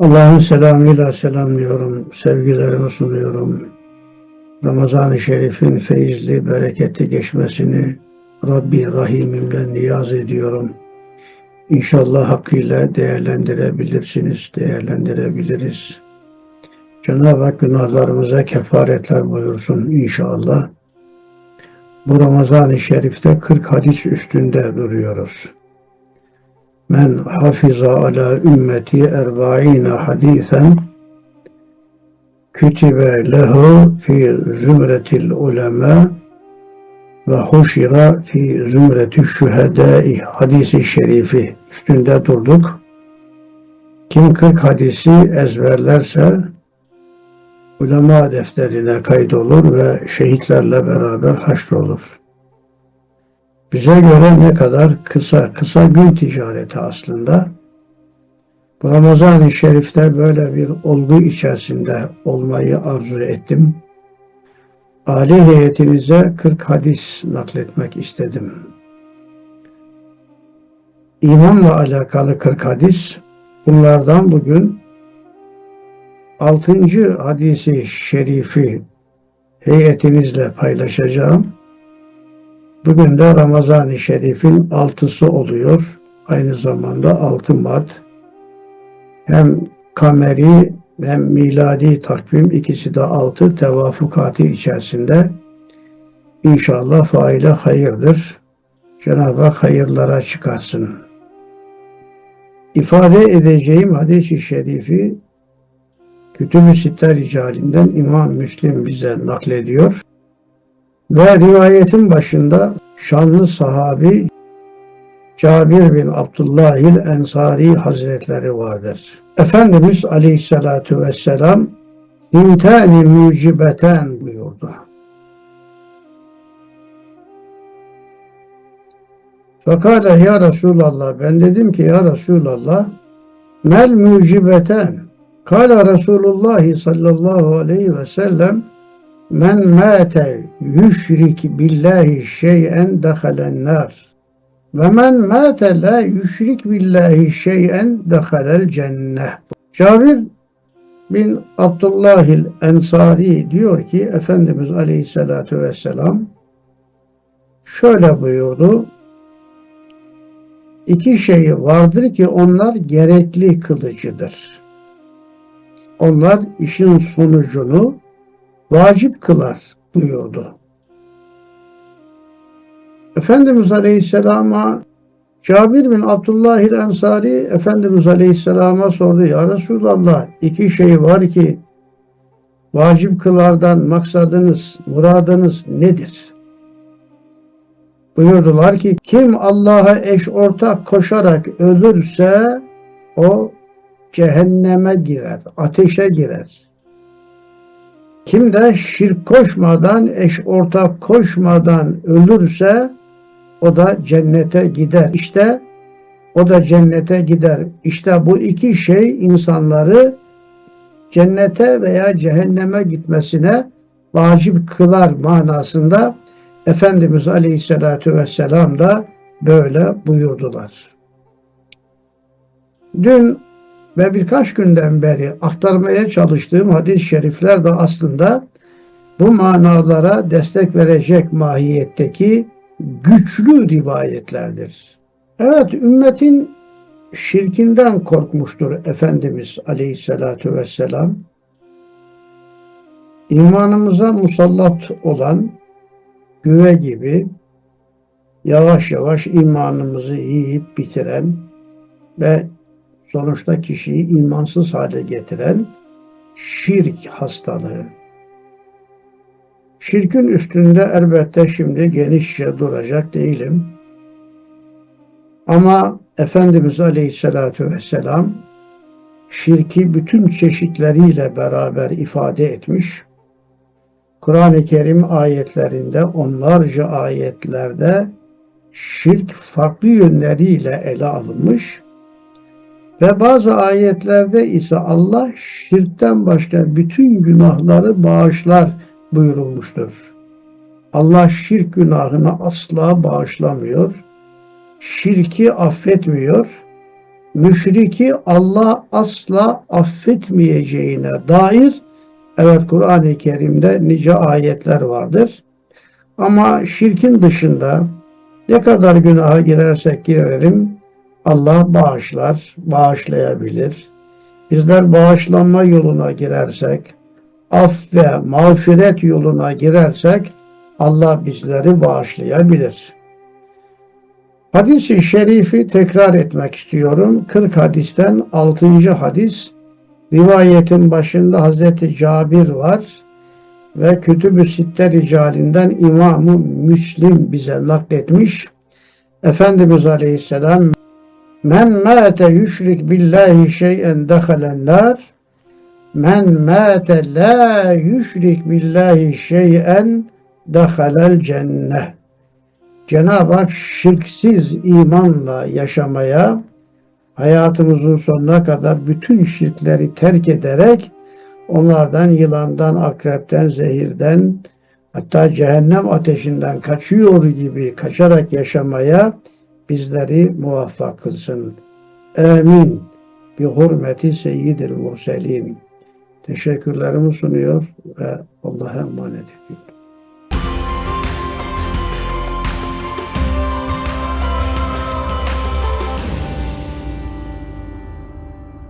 Allah'ın selamıyla selamlıyorum, sevgilerimi sunuyorum. Ramazan-ı Şerif'in feyizli, bereketli geçmesini Rabbi Rahim'imle niyaz ediyorum. İnşallah hakkıyla değerlendirebilirsiniz, değerlendirebiliriz. Cenab-ı Hak günahlarımıza kefaretler buyursun inşallah. Bu Ramazan-ı Şerif'te 40 hadis üstünde duruyoruz. Men hafiza ala ümmeti erba'ine hadisen kütübe lehu fi zümretil ulema ve huşira fi zümreti şühedai hadisi şerifi üstünde durduk. Kim 40 hadisi ezberlerse ulema defterine kaydolur ve şehitlerle beraber haşrolur. Bize göre ne kadar kısa, kısa gün ticareti aslında. Ramazan-ı Şerif'te böyle bir olgu içerisinde olmayı arzu ettim. Ali heyetinize 40 hadis nakletmek istedim. İmanla alakalı 40 hadis, bunlardan bugün 6. hadisi şerifi heyetinizle paylaşacağım. Bugün de Ramazan-ı Şerif'in altısı oluyor. Aynı zamanda 6 Mart. Hem kameri hem miladi takvim ikisi de altı tevafukatı içerisinde. İnşallah faile hayırdır. Cenab-ı Hak hayırlara çıkarsın. İfade edeceğim hadis-i şerifi Kütüb-ü Sitte ricalinden İmam Müslim bize naklediyor. Ve rivayetin başında şanlı sahabi Cabir bin Abdullah il Ensari Hazretleri vardır. Efendimiz Aleyhisselatü Vesselam İntani mücibeten buyurdu. Fakale ya Resulallah ben dedim ki ya Resulallah mel mücibeten Kale Resulullah sallallahu aleyhi ve sellem Men mâte yüşrik billahi şey'en dehalen nar. Ve men mâte la yüşrik billahi şey'en dehalel cenneh. Cabir bin Abdullahil Ensari diyor ki Efendimiz Aleyhisselatü Vesselam şöyle buyurdu. İki şey vardır ki onlar gerekli kılıcıdır. Onlar işin sonucunu vacip kılar buyurdu. Efendimiz Aleyhisselam'a Cabir bin Abdullah el Ensari Efendimiz Aleyhisselam'a sordu. Ya Resulallah iki şey var ki vacip kılardan maksadınız, muradınız nedir? Buyurdular ki kim Allah'a eş ortak koşarak ölürse o cehenneme girer, ateşe girer. Kim de şirk koşmadan, eş ortak koşmadan ölürse o da cennete gider. İşte o da cennete gider. İşte bu iki şey insanları cennete veya cehenneme gitmesine vacip kılar manasında Efendimiz Aleyhisselatü Vesselam da böyle buyurdular. Dün ve birkaç günden beri aktarmaya çalıştığım hadis-i şerifler de aslında bu manalara destek verecek mahiyetteki güçlü rivayetlerdir. Evet, ümmetin şirkinden korkmuştur Efendimiz Aleyhisselatü Vesselam. İmanımıza musallat olan güve gibi yavaş yavaş imanımızı yiyip bitiren ve sonuçta kişiyi imansız hale getiren şirk hastalığı. Şirkin üstünde elbette şimdi genişçe duracak değilim. Ama Efendimiz Aleyhisselatü Vesselam şirki bütün çeşitleriyle beraber ifade etmiş. Kur'an-ı Kerim ayetlerinde onlarca ayetlerde şirk farklı yönleriyle ele alınmış ve bazı ayetlerde ise Allah şirkten başka bütün günahları bağışlar buyurulmuştur. Allah şirk günahını asla bağışlamıyor. Şirki affetmiyor. müşriki Allah asla affetmeyeceğine dair evet Kur'an-ı Kerim'de nice ayetler vardır. Ama şirkin dışında ne kadar günaha girersek girelim Allah bağışlar, bağışlayabilir. Bizler bağışlanma yoluna girersek, af ve mağfiret yoluna girersek Allah bizleri bağışlayabilir. Hadis-i şerifi tekrar etmek istiyorum. 40 hadisten 6. hadis. Rivayetin başında Hazreti Cabir var ve Kütüb-ü Sitte ricalinden İmam-ı Müslim bize nakletmiş. Efendimiz Aleyhisselam Men mâte yüşrik billahi şey'en dehalen nar Men mâte la yüşrik billahi şey'en dehalel cenneh. Cenab-ı Hak şirksiz imanla yaşamaya hayatımızın sonuna kadar bütün şirkleri terk ederek onlardan yılandan, akrepten, zehirden hatta cehennem ateşinden kaçıyor gibi kaçarak yaşamaya bizleri muvaffak kılsın. Amin. Bi hurmeti seyyidil murselin. Teşekkürlerimi sunuyor ve Allah'a emanet ediyorum.